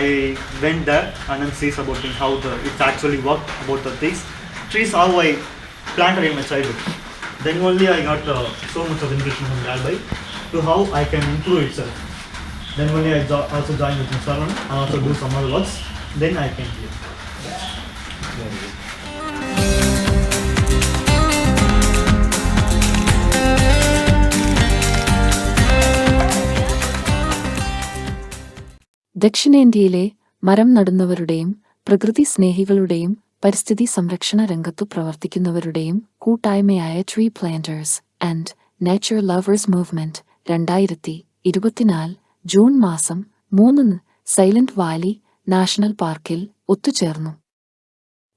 I went there and then sees about things, how the it's actually worked about the things. Trees how I planted in my childhood. Then only I got uh, so much of information from Galby to how I can improve itself. Then only I jo- also join with Mr. and also do some other works. Then I can do. ദക്ഷിണേന്ത്യയിലെ മരം നടുന്നവരുടെയും പ്രകൃതി സ്നേഹികളുടെയും പരിസ്ഥിതി സംരക്ഷണ രംഗത്തു പ്രവർത്തിക്കുന്നവരുടെയും കൂട്ടായ്മയായ tree planters and nature lovers movement രണ്ടായിരത്തി ഇരുപത്തിനാല് ജൂൺ മാസം മൂന്നിന് സൈലന്റ് വാലി നാഷണൽ പാർക്കിൽ ഒത്തുചേർന്നു.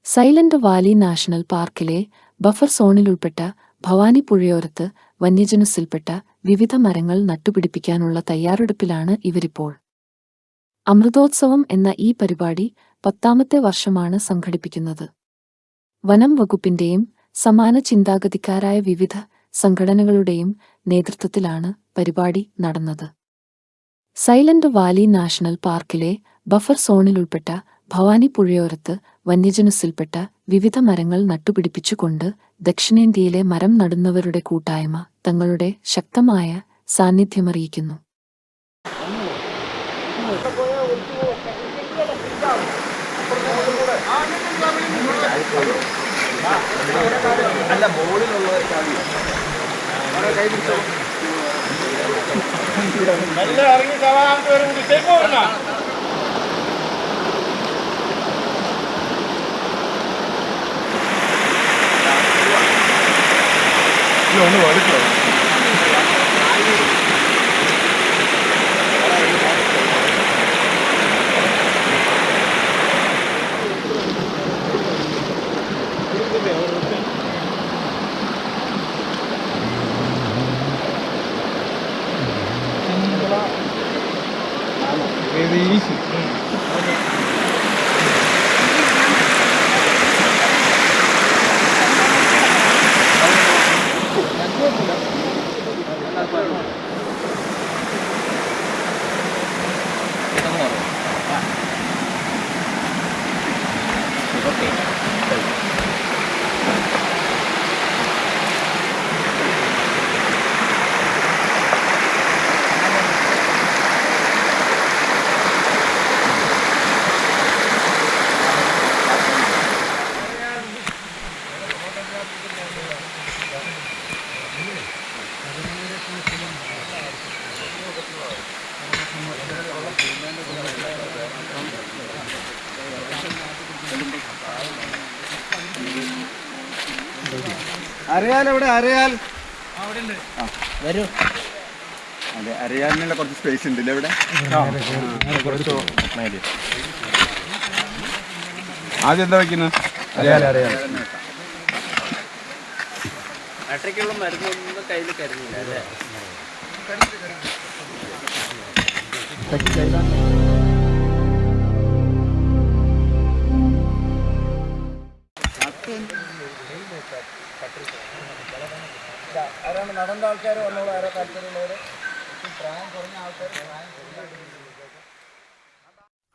സൈലന്റ് വാലി നാഷണൽ പാർക്കിലെ ബഫർ സോണിലുൾപ്പെട്ട ഭവാനി പുഴയോരത്ത് വന്യജനുസിൽപ്പെട്ട വിവിധ മരങ്ങൾ നട്ടുപിടിപ്പിക്കാനുള്ള തയ്യാറെടുപ്പിലാണ് ഇവരിപ്പോൾ. അമൃതോത്സവം എന്ന ഈ പരിപാടി പത്താമത്തെ വർഷമാണ് സംഘടിപ്പിക്കുന്നത്. വനം വകുപ്പിന്റെയും സമാന ചിന്താഗതിക്കാരായ വിവിധ സംഘടനകളുടെയും നേതൃത്വത്തിലാണ് പരിപാടി നടന്നത്. സൈലന്റ് വാലി നാഷണൽ പാർക്കിലെ ബഫർ സോണിലുൾപ്പെട്ട ഭവാനി പുഴയോരത്ത് വന്യജനുസിൽപ്പെട്ട വിവിധ മരങ്ങൾ നട്ടുപിടിപ്പിച്ചുകൊണ്ട് ദക്ഷിണേന്ത്യയിലെ മരം നടുന്നവരുടെ കൂട്ടായ്മ തങ്ങളുടെ ശക്തമായ സാന്നിധ്യമറിയിക്കുന്നു. നല്ല ഇറങ്ങി സവാഹത്ത് വരും ടേക്ക് പോകണ്ട ഒന്ന് ഇത് ഈസി അറിയാൽ എവിടെ അറിയാൽ വരൂ. അതെ അറിയാലിനുള്ള കുറച്ച് സ്പേസ് ഉണ്ട് ഇവിടെ? ആദ്യം എന്താ വെക്കുന്നത്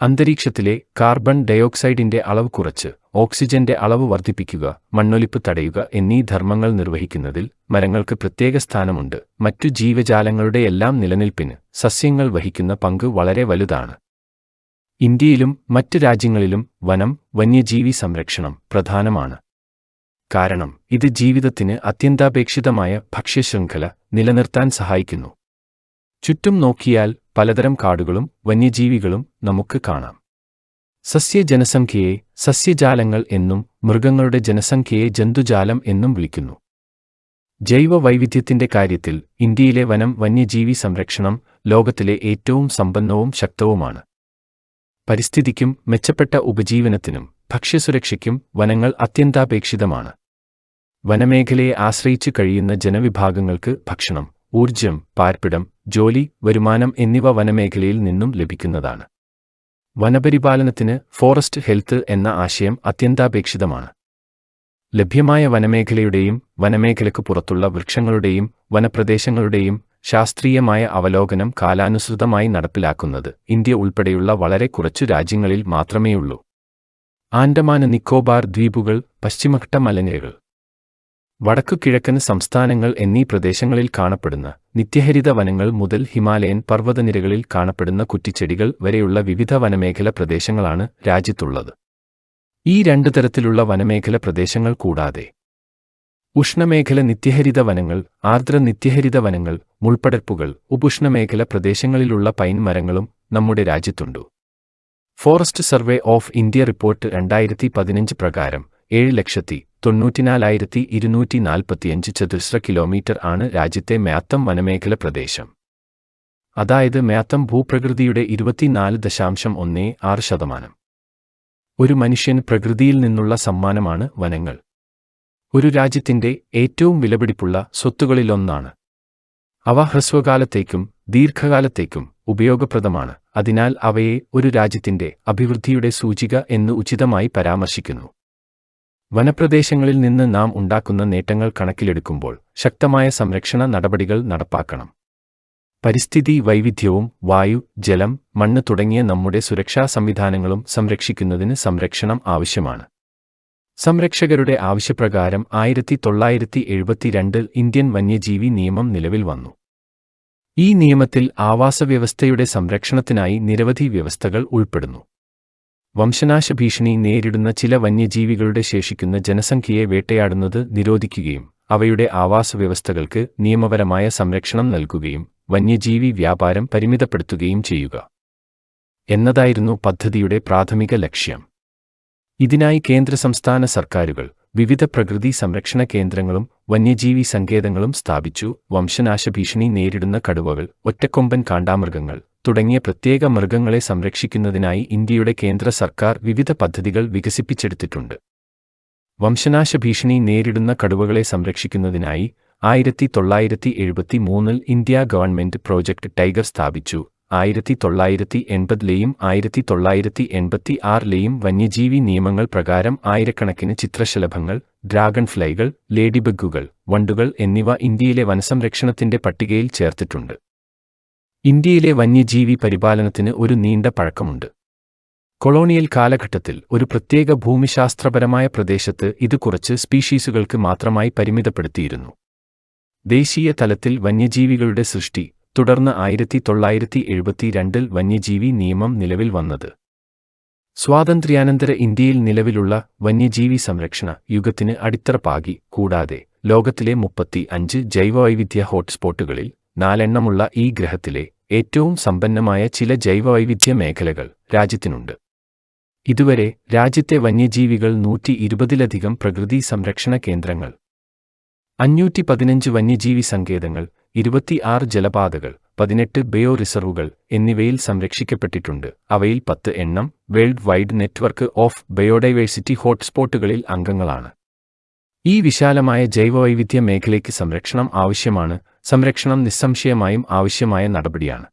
അന്തരീക്ഷത്തിലെ കാർബൺ ഡയോക്സൈഡിന്റെ അളവ് കുറച്ച് ഓക്സിജന്റെ അളവ് വർദ്ധിപ്പിക്കുക മണ്ണൊലിപ്പ് തടയുക എന്നീ ധർമ്മങ്ങൾ നിർവഹിക്കുന്നതിൽ മരങ്ങൾക്ക് പ്രത്യേക സ്ഥാനമുണ്ട്. മറ്റു ജീവജാലങ്ങളുടെ എല്ലാം നിലനിൽപ്പിന് സസ്യങ്ങൾ വഹിക്കുന്ന പങ്ക് വളരെ വലുതാണ്. ഇന്ത്യയിലും മറ്റ് രാജ്യങ്ങളിലും വനം വന്യജീവി സംരക്ഷണം പ്രധാനമാണ്. കാരണം ഇത് ജീവിതത്തിന് അത്യന്താപേക്ഷിതമായ ഭക്ഷ്യശൃംഖല നിലനിർത്താൻ സഹായിക്കുന്നു. ചുറ്റും നോക്കിയാൽ പലതരം കാടുകളും വന്യജീവികളും നമുക്ക് കാണാം. സസ്യ സസ്യജനസംഖ്യയെ സസ്യജാലങ്ങൾ എന്നും മൃഗങ്ങളുടെ ജനസംഖ്യയെ ജന്തുജാലം എന്നും വിളിക്കുന്നു. ജൈവ വൈവിധ്യത്തിന്റെ കാര്യത്തിൽ ഇന്ത്യയിലെ വനം വന്യജീവി സംരക്ഷണം ലോകത്തിലെ ഏറ്റവും സമ്പന്നവും ശക്തവുമാണ്. പരിസ്ഥിതിക്കും മെച്ചപ്പെട്ട ഉപജീവനത്തിനും ഭക്ഷ്യസുരക്ഷയ്ക്കും വനങ്ങൾ അത്യന്താപേക്ഷിതമാണ്. വനമേഖലയെ ആശ്രയിച്ചു കഴിയുന്ന ജനവിഭാഗങ്ങൾക്ക് ഭക്ഷണം ഊർജം പാർപ്പിടം ജോലി വരുമാനം എന്നിവ വനമേഖലയിൽ നിന്നും ലഭിക്കുന്നതാണ്. വനപരിപാലനത്തിന് ഫോറസ്റ്റ് ഹെൽത്ത് എന്ന ആശയം അത്യന്താപേക്ഷിതമാണ്. ലഭ്യമായ വനമേഖലയുടെയും വനമേഖലയ്ക്ക് പുറത്തുള്ള വൃക്ഷങ്ങളുടെയും വനപ്രദേശങ്ങളുടെയും ശാസ്ത്രീയമായ അവലോകനം കാലാനുസൃതമായി നടപ്പിലാക്കുന്നത് ഇന്ത്യ ഉൾപ്പെടെയുള്ള വളരെ കുറച്ചു രാജ്യങ്ങളിൽ മാത്രമേയുള്ളൂ. ആൻഡമാൻ നിക്കോബാർ ദ്വീപുകൾ പശ്ചിമഘട്ട മലനിരകൾ വടക്കു കിഴക്കൻ സംസ്ഥാനങ്ങൾ എന്നീ പ്രദേശങ്ങളിൽ കാണപ്പെടുന്ന നിത്യഹരിത വനങ്ങൾ മുതൽ ഹിമാലയൻ പർവതനിരകളിൽ കാണപ്പെടുന്ന കുറ്റിച്ചെടികൾ വരെയുള്ള വിവിധ വനമേഖല പ്രദേശങ്ങളാണ് രാജ്യത്തുള്ളത്. ഈ രണ്ടു തരത്തിലുള്ള വനമേഖല പ്രദേശങ്ങൾ കൂടാതെ ഉഷ്ണമേഖല നിത്യഹരിത വനങ്ങൾ ആർദ്ര നിത്യഹരിത വനങ്ങൾ മുൾപ്പടർപ്പുകൾ ഉപുഷ്ണമേഖല പ്രദേശങ്ങളിലുള്ള പൈൻ മരങ്ങളും നമ്മുടെ രാജ്യത്തുണ്ട്. Forest survey of India report രണ്ടായിരത്തി പതിനഞ്ച് പ്രകാരം ഏഴ് ലക്ഷത്തി തൊണ്ണൂറ്റിനാലായിരത്തി ഇരുന്നൂറ്റി നാൽപ്പത്തിയഞ്ച് ചതുരശ്ര കിലോമീറ്റർ ആണ് രാജ്യത്തെ മേത്തം വനമേഖല പ്രദേശം. അതായത് മേത്തം ഭൂപ്രകൃതിയുടെ ഇരുപത്തിനാല് ദശാംശം ഒന്നേ ആറ് ശതമാനം. ഒരു മനുഷ്യൻ പ്രകൃതിയിൽ നിന്നുള്ള സമ്മാനമാണ് വനങ്ങൾ. ഒരു രാജ്യത്തിന്റെ ഏറ്റവും വിലപിടിപ്പുള്ള സ്വത്തുകളിലൊന്നാണ്. അവ ഹ്രസ്വകാലത്തേക്കും ദീർഘകാലത്തേക്കും ഉപയോഗപ്രദമാണ്. അതിനാൽ അവയെ ഒരു രാജ്യത്തിന്റെ അഭിവൃദ്ധിയുടെ സൂചിക എന്ന് ഉചിതമായി പരാമർശിക്കുന്നു. വനപ്രദേശങ്ങളിൽ നിന്ന് നാം ഉണ്ടാക്കുന്ന നേട്ടങ്ങൾ കണക്കിലെടുക്കുമ്പോൾ ശക്തമായ സംരക്ഷണ നടപടികൾ നടപ്പാക്കണം. പരിസ്ഥിതി വൈവിധ്യവും വായു ജലം മണ്ണ് തുടങ്ങിയ നമ്മുടെ സുരക്ഷാ സംവിധാനങ്ങളും സംരക്ഷിക്കുന്നതിന് സംരക്ഷണം ആവശ്യമാണ്. സംരക്ഷകരുടെ ആവശ്യപ്രകാരം ആയിരത്തി തൊള്ളായിരത്തി എഴുപത്തിരണ്ടിൽ ഇന്ത്യൻ വന്യജീവി നിയമം നിലവിൽ വന്നു. ഈ നിയമത്തിൽ ആവാസവ്യവസ്ഥയുടെ സംരക്ഷണത്തിനായി നിരവധി വ്യവസ്ഥകൾ ഉൾപ്പെടുന്നു. വംശനാശ ഭീഷണി നേരിടുന്ന ചില വന്യജീവികളുടെ ശേഷിക്കുന്ന ജനസംഖ്യയെ വേട്ടയാടുന്നത് നിരോധിക്കുകയും അവയുടെ ആവാസവ്യവസ്ഥകൾക്ക് നിയമപരമായ സംരക്ഷണം നൽകുകയും വന്യജീവി വ്യാപാരം പരിമിതപ്പെടുത്തുകയും ചെയ്യുക എന്നതായിരുന്നു പദ്ധതിയുടെ പ്രാഥമിക ലക്ഷ്യം. ഇതിനായി കേന്ദ്ര സംസ്ഥാന സർക്കാരുകൾ വിവിധ പ്രകൃതി സംരക്ഷണ കേന്ദ്രങ്ങളും വന്യജീവി സങ്കേതങ്ങളും സ്ഥാപിച്ചു. വംശനാശ ഭീഷണി നേരിടുന്ന കടുവകൾ ഒറ്റക്കൊമ്പൻ കാണ്ടാമൃഗങ്ങൾ തുടങ്ങിയ പ്രത്യേക മൃഗങ്ങളെ സംരക്ഷിക്കുന്നതിനായി ഇന്ത്യയുടെ കേന്ദ്ര സർക്കാർ വിവിധ പദ്ധതികൾ വികസിപ്പിച്ചെടുത്തിട്ടുണ്ട്. വംശനാശ ഭീഷണി നേരിടുന്ന കടുവകളെ സംരക്ഷിക്കുന്നതിനായി ആയിരത്തി തൊള്ളായിരത്തി എഴുപത്തി മൂന്നിൽ ഇന്ത്യ ഗവൺമെന്റ് പ്രോജക്ട് ടൈഗർ സ്ഥാപിച്ചു. ആയിരത്തി തൊള്ളായിരത്തി എൺപതിലെയും ആയിരത്തി തൊള്ളായിരത്തി എൺപത്തി ആറിലെയും വന്യജീവി നിയമങ്ങൾ പ്രകാരം ആയിരക്കണക്കിന് ചിത്രശലഭങ്ങൾ ഡ്രാഗൺ ഫ്ലൈകൾ ലേഡിബഗുകൾ വണ്ടുകൾ എന്നിവ ഇന്ത്യയിലെ വനസംരക്ഷണത്തിന്റെ പട്ടികയിൽ ചേർത്തിട്ടുണ്ട്. ഇന്ത്യയിലെ വന്യജീവി പരിപാലനത്തിന് ഒരു നീണ്ട പഴക്കമുണ്ട്. കൊളോണിയൽ കാലഘട്ടത്തിൽ ഒരു പ്രത്യേക ഭൂമിശാസ്ത്രപരമായ പ്രദേശത്ത് ഇത് കുറച്ച് സ്പീഷീസുകൾക്ക് മാത്രമായി പരിമിതപ്പെടുത്തിയിരുന്നു. ദേശീയ തലത്തിൽ വന്യജീവികളുടെ സൃഷ്ടി തുടർന്ന് ആയിരത്തി തൊള്ളായിരത്തി എഴുപത്തിരണ്ടിൽ വന്യജീവി നിയമം നിലവിൽ വന്നത്. സ്വാതന്ത്ര്യാനന്തര ഇന്ത്യയിൽ നിലവിലുള്ള വന്യജീവി സംരക്ഷണ യുഗത്തിന് അടിത്തറ പാകി കൂടാതെ ലോകത്തിലെ മുപ്പത്തി അഞ്ച് ജൈവവൈവിധ്യ ഹോട്ട്സ്പോട്ടുകളിൽ നാലെണ്ണമുള്ള ഈ ഗ്രഹത്തിലെ ഏറ്റവും സമ്പന്നമായ ചില ജൈവവൈവിധ്യ മേഖലകൾ രാജ്യത്തിനുണ്ട്. ഇതുവരെ രാജ്യത്തെ വന്യജീവികൾ നൂറ്റി ഇരുപതിലധികം പ്രകൃതി സംരക്ഷണ കേന്ദ്രങ്ങൾ. അഞ്ഞൂറ്റി പതിനഞ്ച് വന്യജീവി സങ്കേതങ്ങൾ ഇരുപത്തിയാറ് ജലപാതകൾ പതിനെട്ട് ബയോ റിസർവുകൾ എന്നിവയിൽ സംരക്ഷിക്കപ്പെട്ടിട്ടുണ്ട്. അവയിൽ പത്ത് എണ്ണം world wide network of biodiversity ഹോട്ട്സ്പോട്ടുകളിൽ അംഗങ്ങളാണ്. ഈ വിശാലമായ ജൈവവൈവിധ്യ മേഖലയ്ക്ക് സംരക്ഷണം ആവശ്യമാണ് സംരക്ഷണം നിസ്സംശയമായും ആവശ്യമായ നടപടിയാണ്.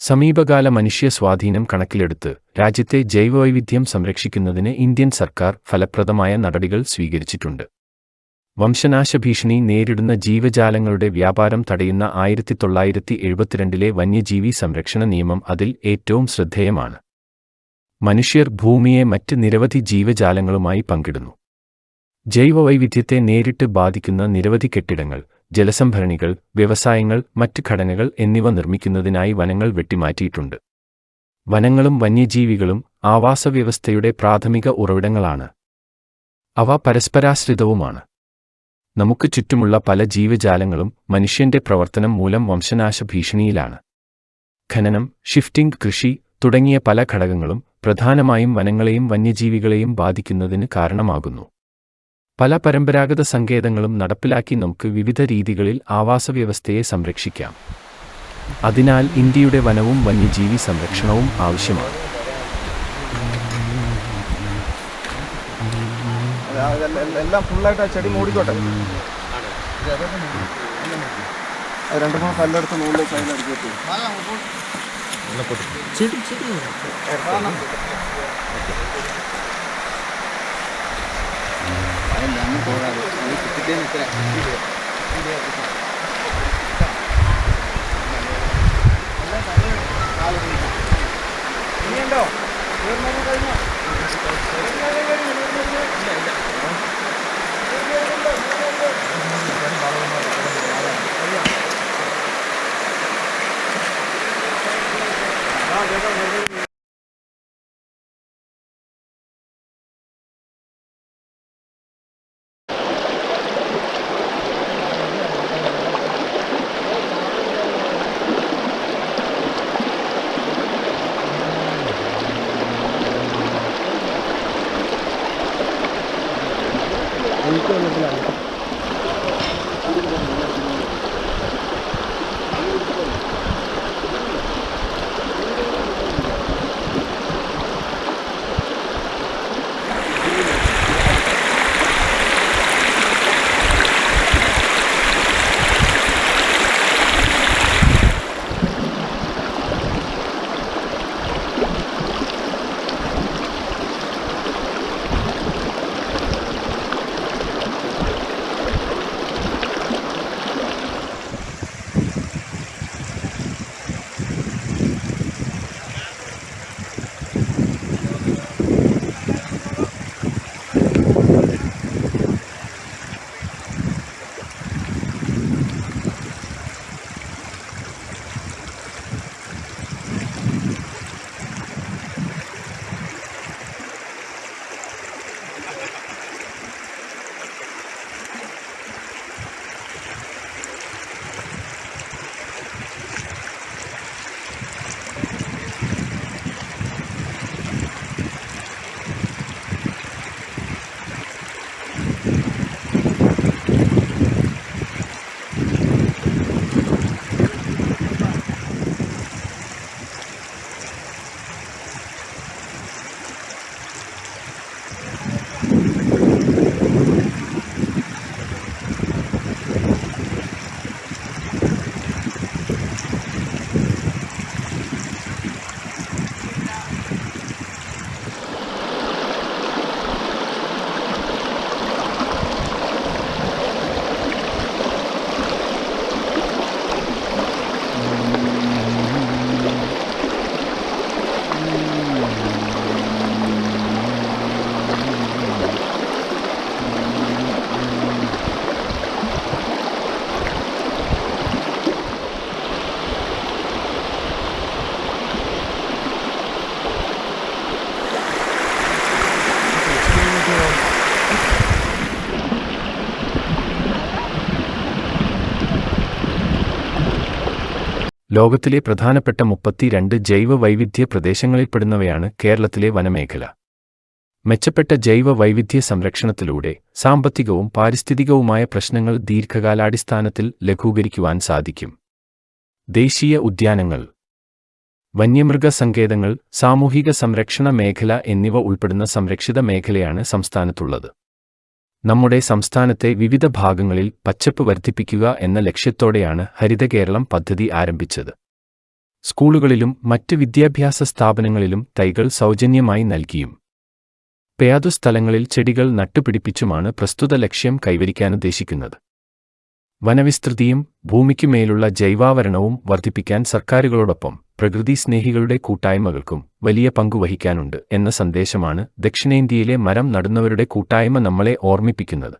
സമീപകാല മനുഷ്യ സ്വാധീനം കണക്കിലെടുത്ത് രാജ്യത്തെ ജൈവവൈവിധ്യം സംരക്ഷിക്കുന്നതിന് ഇന്ത്യൻ സർക്കാർ ഫലപ്രദമായ നടപടികൾ സ്വീകരിച്ചിട്ടുണ്ട്. വംശനാശ ഭീഷണി നേരിടുന്ന ജീവജാലങ്ങളുടെ വ്യാപാരം തടയുന്ന ആയിരത്തി തൊള്ളായിരത്തി എഴുപത്തിരണ്ടിലെ വന്യജീവി സംരക്ഷണ നിയമം അതിൽ ഏറ്റവും ശ്രദ്ധേയമാണ്. മനുഷ്യർ ഭൂമിയെ മറ്റ് നിരവധി ജീവജാലങ്ങളുമായി പങ്കിടുന്നു. ജൈവവൈവിധ്യത്തെ നേരിട്ട് ബാധിക്കുന്ന നിരവധി കെട്ടിടങ്ങൾ ജലസംഭരണികൾ വ്യവസായങ്ങൾ മറ്റ് ഘടനകൾ എന്നിവ നിർമ്മിക്കുന്നതിനായി വനങ്ങൾ വെട്ടിമാറ്റിയിട്ടുണ്ട്. വനങ്ങളും വന്യജീവികളും ആവാസവ്യവസ്ഥയുടെ പ്രാഥമിക ഉറവിടങ്ങളാണ്. അവ പരസ്പരാശ്രിതവുമാണ്. നമുക്ക് ചുറ്റുമുള്ള പല ജീവജാലങ്ങളും മനുഷ്യന്റെ പ്രവർത്തനം മൂലം വംശനാശ ഭീഷണിയിലാണ്. ഖനനം ഷിഫ്റ്റിംഗ് കൃഷി തുടങ്ങിയ പല ഘടകങ്ങളും പ്രധാനമായും വനങ്ങളെയും വന്യജീവികളെയും ബാധിക്കുന്നതിന് കാരണമാകുന്നു. പല പരമ്പരാഗത സങ്കേതങ്ങളും നടപ്പിലാക്കി നമുക്ക് വിവിധ രീതികളിൽ ആവാസവ്യവസ്ഥയെ സംരക്ഷിക്കാം. അതിനാൽ ഇന്ത്യയുടെ വനവും വന്യജീവി സംരക്ഷണവും ആവശ്യമാണ്. എല്ലാം ഫുള്ളായിട്ട് ആ ചെടി മൂടിക്കോട്ടെ? രണ്ട് മൂന്ന് കല്ലെടുത്ത് എല്ലാം പോരാതെ കിട്ടിട്ടേ ഇത്ര ഇനിയുണ്ടോ കഴിഞ്ഞോ? കഴിഞ്ഞോ ലോകത്തിലെ പ്രധാനപ്പെട്ട മുപ്പത്തിരണ്ട് ജൈവ വൈവിധ്യ പ്രദേശങ്ങളിൽപ്പെടുന്നവയാണ് കേരളത്തിലെ വനമേഖല. മെച്ചപ്പെട്ട ജൈവ വൈവിധ്യ സംരക്ഷണത്തിലൂടെ സാമ്പത്തികവും പാരിസ്ഥിതികവുമായ പ്രശ്നങ്ങൾ ദീർഘകാലാടിസ്ഥാനത്തിൽ ലഘൂകരിക്കുവാൻ സാധിക്കും. ദേശീയ ഉദ്യാനങ്ങൾ വന്യമൃഗ സങ്കേതങ്ങൾ സാമൂഹിക സംരക്ഷണ മേഖല എന്നിവ ഉൾപ്പെടുന്ന സംരക്ഷിത മേഖലയാണ് സംസ്ഥാനത്തുള്ളത്. നമ്മുടെ സംസ്ഥാനത്തെ വിവിധ ഭാഗങ്ങളിൽ പച്ചപ്പ് വർദ്ധിപ്പിക്കുക എന്ന ലക്ഷ്യത്തോടെയാണ് ഹരിത കേരളം പദ്ധതി ആരംഭിച്ചത്. സ്കൂളുകളിലും മറ്റ് വിദ്യാഭ്യാസ സ്ഥാപനങ്ങളിലും തൈകൾ സൗജന്യമായി നൽകിയും. പെയാതു സ്ഥലങ്ങളിൽ ചെടികൾ നട്ടുപിടിപ്പിച്ചുമാണ് പ്രസ്തുത ലക്ഷ്യം കൈവരിക്കാനുദ്ദേശിക്കുന്നത് വനവിസ്തൃതിയും ഭൂമിക്കുമേലുള്ള ജൈവാവരണവും വർദ്ധിപ്പിക്കാൻ സർക്കാരുകളോടൊപ്പം പ്രകൃതി സ്നേഹികളുടെ കൂട്ടായ്മകൾക്കും വലിയ പങ്കുവഹിക്കാനുണ്ട് എന്ന സന്ദേശമാണ് ദക്ഷിണേന്ത്യയിലെ മരം നടുന്നവരുടെ കൂട്ടായ്മ നമ്മളെ ഓർമ്മിപ്പിക്കുന്നത്.